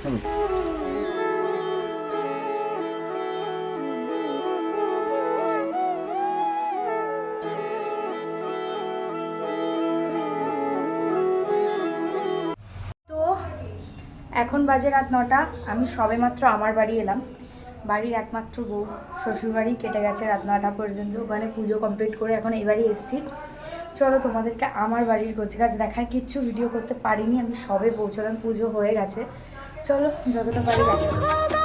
তো এখন বাজে রাত নটা, আমি সবেমাত্র আমার বাড়ি এলাম। বাড়ির একমাত্র বউ, শ্বশুরবাড়ি কেটে গেছে রাত নটা পর্যন্ত। ওখানে পুজো কমপ্লিট করে এখন এই বাড়ি এসেছি। চলো তোমাদেরকে আমার বাড়ির গোছগাছ দেখায়। কিচ্ছু ভিডিও করতে পারিনি, আমি সবে পৌঁছলাম, পুজো হয়ে গেছে। চলো, যতটা পারি তোমার